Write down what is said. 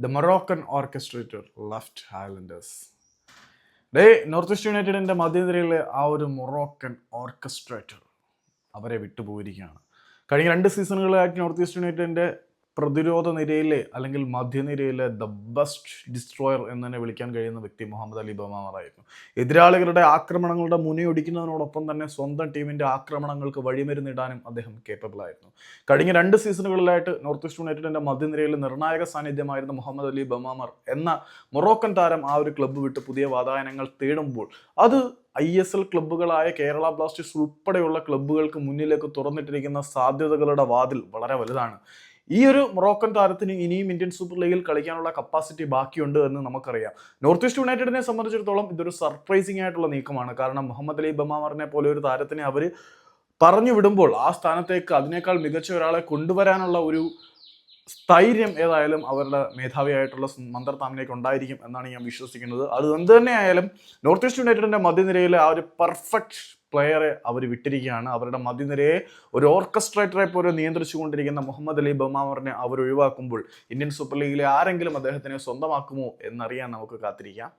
The Moroccan orchestrator left Highlanders the North East യുണൈറ്റഡിന്റെ മധ്യനിരയിലെ ആ ഒരു മൊറോക്കൻ ഓർക്കസ്ട്രേറ്റർ അവരെ വിട്ടുപോയിരിക്കുകയാണ്. കഴിഞ്ഞ രണ്ട് സീസണുകളായിട്ട് നോർത്ത് ഈസ്റ്റ് യുണൈറ്റഡിന്റെ പ്രതിരോധ നിരയിലെ അല്ലെങ്കിൽ മധ്യനിരയിലെ ദ ബെസ്റ്റ് ഡിസ്ട്രോയർ എന്ന് തന്നെ വിളിക്കാൻ കഴിയുന്ന വ്യക്തി മുഹമ്മദ് അലി ബമാറായിരുന്നു. എതിരാളികളുടെ ആക്രമണങ്ങളുടെ മുനയൊടിക്കുന്നതിനോടൊപ്പം തന്നെ സ്വന്തം ടീമിന്റെ ആക്രമണങ്ങൾക്ക് വഴിമരുന്നിടാനും അദ്ദേഹം കേപ്പബിൾ ആയിരുന്നു. കഴിഞ്ഞ രണ്ട് സീസണുകളിലായിട്ട് നോർത്ത് ഈസ്റ്റ് യുണൈറ്റഡിന്റെ മധ്യനിരയിൽ നിർണായക സാന്നിധ്യമായിരുന്ന മുഹമ്മദ് അലി ബമാമർ എന്ന മൊറോക്കൻ താരം ആ ഒരു ക്ലബ്ബ് വിട്ട് പുതിയ വാതായനങ്ങൾ തേടുമ്പോൾ അത് ഐ എസ് എൽ ക്ലബ്ബുകളായ കേരള ബ്ലാസ്റ്റേഴ്സ് ഉൾപ്പെടെയുള്ള ക്ലബ്ബുകൾക്ക് മുന്നിലേക്ക് തുറന്നിട്ടിരിക്കുന്ന സാധ്യതകളുടെ വാതിൽ വളരെ വലുതാണ്. ഈ ഒരു മൊറോക്കൻ താരത്തിന് ഇനിയും ഇന്ത്യൻ സൂപ്പർ ലീഗിൽ കളിക്കാനുള്ള കപ്പാസിറ്റി ബാക്കിയുണ്ട് എന്ന് നമുക്കറിയാം. നോർത്ത് ഈസ്റ്റ് യുണൈറ്റഡിനെ സംബന്ധിച്ചിടത്തോളം ഇതൊരു സർപ്രൈസിംഗ് ആയിട്ടുള്ള നീക്കമാണ്. കാരണം മുഹമ്മദ് അലി ബമാമറിനെ പോലെ ഒരു താരത്തിനെ അവർ പറഞ്ഞു വിടുമ്പോൾ ആ സ്ഥാനത്തേക്ക് അതിനേക്കാൾ മികച്ച ഒരാളെ കൊണ്ടുവരാനുള്ള ഒരു സ്ഥൈര്യം ഏതായാലും അവരുടെ മേധാവിയായിട്ടുള്ള മന്ദർ ഉണ്ടായിരിക്കും എന്നാണ് ഞാൻ വിശ്വസിക്കുന്നത്. അത് എന്ത് തന്നെയായാലും നോർത്ത് ഈസ്റ്റ് യുണൈറ്റഡിന്റെ മധ്യനിരയിലെ ആ ഒരു പെർഫെക്റ്റ് പ്ലെയറെ അവർ വിട്ടിരിക്കുകയാണ്. അവരുടെ മധ്യനിരയെ ഒരു ഓർക്കസ്ട്രേറ്ററെ പോലെ നിയന്ത്രിച്ചുകൊണ്ടിരിക്കുന്ന മുഹമ്മദ് അലി ബമാമറിനെ അവർ ഒഴിവാക്കുമ്പോൾ ഇന്ത്യൻ സൂപ്പർ ലീഗിലെ ആരെങ്കിലും അദ്ദേഹത്തിനെ സ്വന്തമാക്കുമോ എന്നറിയാൻ നമുക്ക് കാത്തിരിക്കാം.